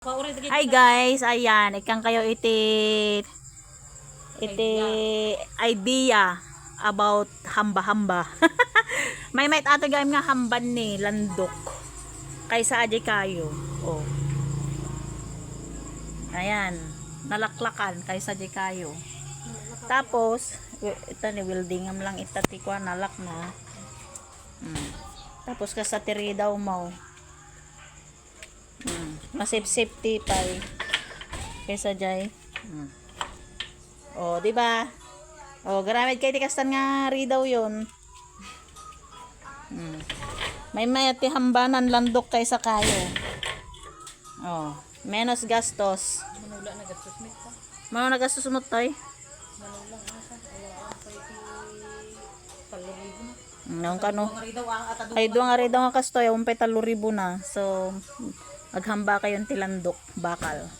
Hi guys, ayan, ikang kayo iti iti idea about hamba-hamba. May may ato gayam nga hamban ni landok. Kaysa aje kayo. Oh. Ayan, nalaklakan kaysa aje kayo. Tapos, ito ni welding am lang itati ko nalak na. Mm. Tapos ka sa tiri daw mo. Mm. Masip safety pa eh. Kaysa jay. Mm. O, di ba? O, garamit kay tikastan nga ri daw yun. Mm. May may ati hambanan landok kaysa kayo. O, menos gastos. Manula na gastos mit ka. Mano na gastos mo toy? Manula sa ang na. Nung kano? Ang ridaw ang atado. Ay, doon nga rin daw nga kastoy, umpay talo ribo na. So, maghamba kayong tilandok, bakal.